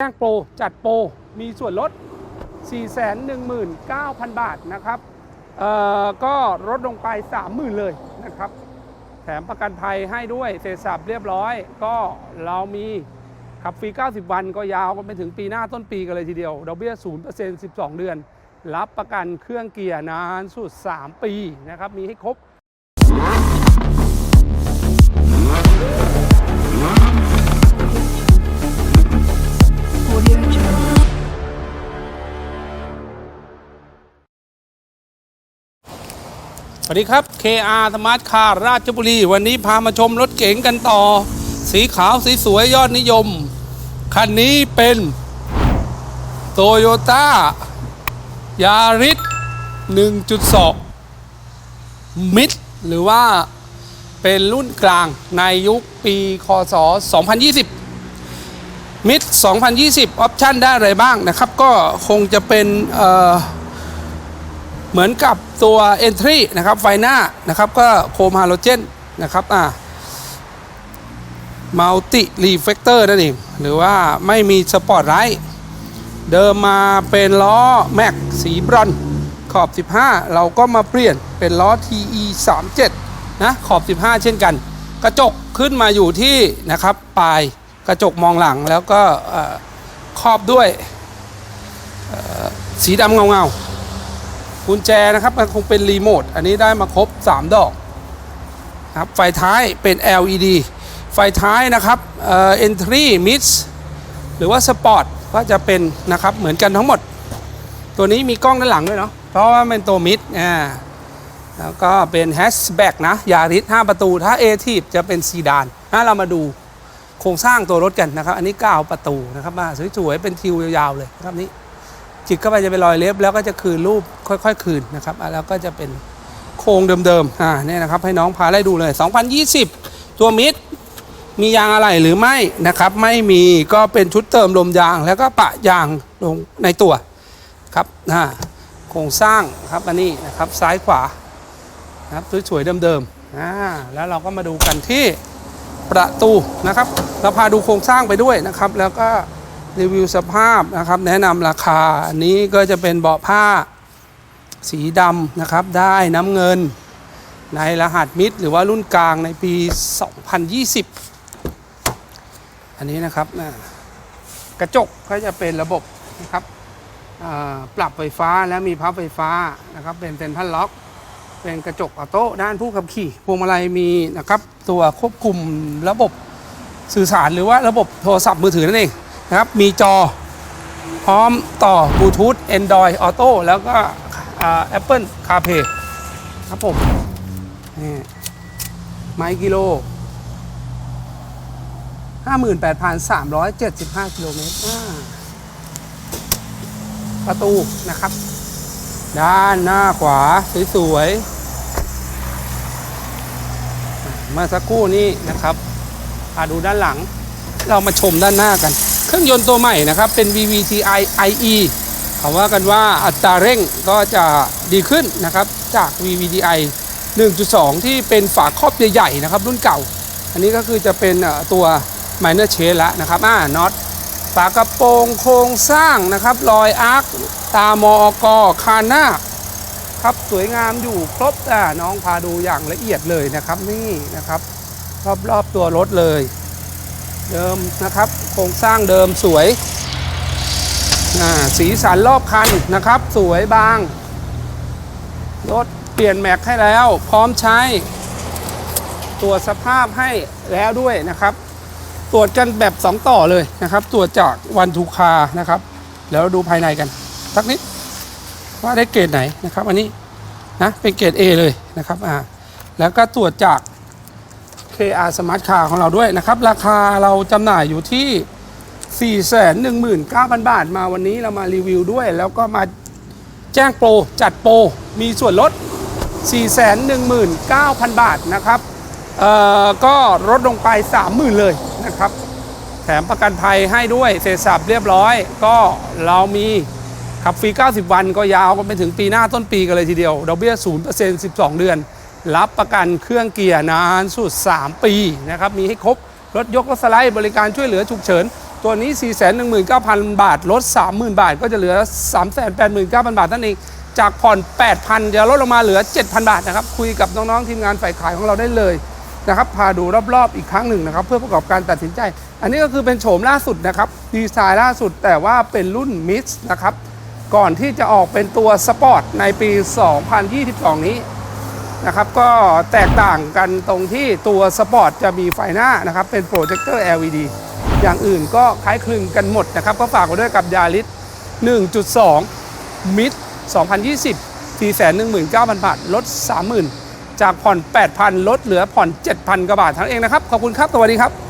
แจ้งโปร จัดโปร มีส่วนลด 419,000 บาทนะครับเอ่อก็ลดลงไป 30,000 เลยนะครับ แถมประกันภัยให้ด้วยเสร็จสับเรียบร้อย ก็เรามีขับฟรี 90 วันก็ยาวไปถึงปีหน้าต้นปีกันเลยทีเดียวดอกเบี้ย 0% 12 เดือน รับประกันเครื่องเกียร์นานสุด 3 ปีนะครับ มีให้ครบ สวัสดีครับ KR Smart Car ราชบุรี วันนี้พามาชมรถเก๋งกันต่อ สีขาวสีสวยยอดนิยม คันนี้เป็น Toyota Yaris 1.2 มิดหรือว่าเป็นรุ่นกลางในยุคปีคศ 2020 มิด2020 ออปชั่นได้อะไรบ้างนะครับ ก็คงจะเป็นเอ่อ เหมือนกับตัว Entry นะครับไฟหน้านะครับก็โคมฮาโลเจนนะครับอ่ามัลติรีเฟกเตอร์นั่นเองหรือว่าไม่มีสปอร์ตไลท์เดิมมาเป็นล้อ แม็กสีบรอนขอบ 15 เราก็มาเปลี่ยนเป็นล้อ TE 37นะขอบ 15 เช่นกัน กระจกขึ้นมาอยู่ที่นะครับปลายกระจกมองหลังแล้วก็ครอบด้วยสีดำเงาเงาๆ กุญแจนะครับมันคงเป็นรีโมทอันนี้ได้มาครบ 3 ดอกครับไฟท้ายเป็น LED ไฟท้ายนะครับเอ่อ entry mid หรือว่า sport ก็จะเป็นนะครับเหมือนกันทั้งหมด ตัวนี้มีกล้องด้านหลังด้วยเนาะเพราะว่าเป็นตัว mid อ่าแล้วก็เป็น hatchback นะยาริส5ประตู ถ้า a t i v จะเป็นซีดานนะเรามาดูโครงสร้างตัวรถกันนะครับ อันนี้ 9 ประตูนะครับมาสวยๆเป็นทิวยาวๆเลยนะครับนี้ จิกเข้าไปจะเป็นรอยเล็บ แล้วก็จะคืนรูปค่อย ๆ คืนนะครับแล้วก็จะเป็นโครงเดิมๆอ่าเนี่ยนะครับให้น้องพาไล่ดูเลย 2020 ตัวมิดมียางอะไรหรือไม่นะครับ ไม่มีก็เป็นชุดเติมลมยาง แล้วก็ปะยางลงในตัวครับอ่าโครงสร้างครับอันนี้นะครับซ้ายขวานะครับสวยๆเดิมๆอ่าแล้วเราก็มาดูกันที่ประตูนะครับ เราพาดูโครงสร้างไปด้วยนะครับ แล้วก็ รีวิวสภาพนะครับ แนะนำราคา อันนี้ก็จะเป็นเบาะผ้าสีดำนะครับ ได้น้ำเงิน ในรหัสมิดหรือว่ารุ่นกลางในปี 2020 อันนี้นะครับกระจกก็จะเป็นระบบนะครับปรับไฟฟ้าและมีพับไฟฟ้านะครับ เป็นเซ็นทรัลล็อก เป็นกระจกออโต้ด้านผู้ขับขี่พวงมาลัยมีนะครับ ตัวควบคุมระบบสื่อสารหรือว่าระบบโทรศัพท์มือถือนั่นเอง นะครับ มีจอพร้อมต่อบลูทูธ Android Auto แล้วก็อ่า Apple CarPlay ครับผมนี่ไมล์กิโล 58,375 กิโลเมตรประตูนะครับ ด้านหน้าขวา สวยๆอ่าเมื่อสักครู่นี้นะครับพาดูด้านหลัง เรามาชมด้านหน้ากัน รื่องยนต์ตัวใหม่นะครับเป็น VVTi IE เขาว่ากันว่าอัตราเร่งก็จะดีขึ้นนะครับจาก VVTi 1.2 ที่เป็นฝาครอบใหญ่ๆนะครับรุ่นเก่า อันนี้ก็คือจะเป็นตัว minor change แล้วนะครับอ่าน็อตฝากระโปรงโครงสร้างนะครับรอยอาร์คตามอกคาหน้าครับสวยงามอยู่ครบอ่าน้องพาดูอย่างละเอียดเลยนะครับนี่นะครับ รอบๆตัวรถเลย เดิมนะครับโครงสร้างเดิมสวยอ่าสีสันรอบคันนะครับ สวยบางรถเปลี่ยนแม็กให้แล้ว พร้อมใช้ตรวจสภาพให้แล้วด้วยนะครับ ตรวจกันแบบ 2 ต่อเลยนะครับ ตรวจจากวันทูคานะครับ แล้วดูภายในกันสักนิดว่าได้เกรดไหนนะครับ อันนี้นะเป็นเกรด A เลยนะครับอ่าแล้วก็ตรวจจาก KR Smart Car ของเราด้วยนะครับ ราคาเราจำหน่ายอยู่ที่ 419,000 บาท มาวันนี้เรามารีวิวด้วย แล้วก็มาแจ้งโปร จัดโปร มีส่วนลด 419,000 บาทนะครับเอ่อก็ลดลงไป 30,000 เลยนะครับ แถมประกันภัยให้ด้วยเสร็จสับเรียบร้อย ก็เรามีขับฟรี 90 วันก็ยาวไปถึงปีหน้าต้นปีกันเลยทีเดียวดอกเบี้ย0% 12 เดือน รับประกันเครื่องเกียร์นานสุด 3 ปีนะครับ มีให้ครบ รถยกรถสไลด์บริการช่วยเหลือฉุกเฉิน ตัวนี้ 419,000 บาท ลด 30,000 บาท ก็จะเหลือ 389,000 บาทนั่นเอง จากผ่อน 8,000 จะลดลงมาเหลือ 7,000 บาทนะครับ คุยกับน้อง ๆ ทีมงานฝ่ายขายของเราได้เลยนะครับ พาดูรอบ ๆ อีกครั้งหนึ่งนะครับ เพื่อประกอบการตัดสินใจ อันนี้ก็คือเป็นโฉมล่าสุดนะครับ ดีไซน์ล่าสุดแต่ว่าเป็นรุ่นมิสนะครับ ก่อนที่จะออกเป็นตัวสปอร์ตในปี 2022 นี้ นะครับก็แตกต่างกันตรงที่ตัวสปอร์ตจะมีไฟหน้านะครับเป็นโปรเจคเตอร์ LED อย่างอื่นก็คล้ายคลึงกันหมดนะครับ ก็ฝากไว้ด้วยกับยาริส1.2 มิด2020 419,000 บาท ลด 30,000 จากผ่อน 8,000 ลดเหลือผ่อน 7,000 กว่าบาททั้งเองนะครับ ขอบคุณครับ สวัสดีครับ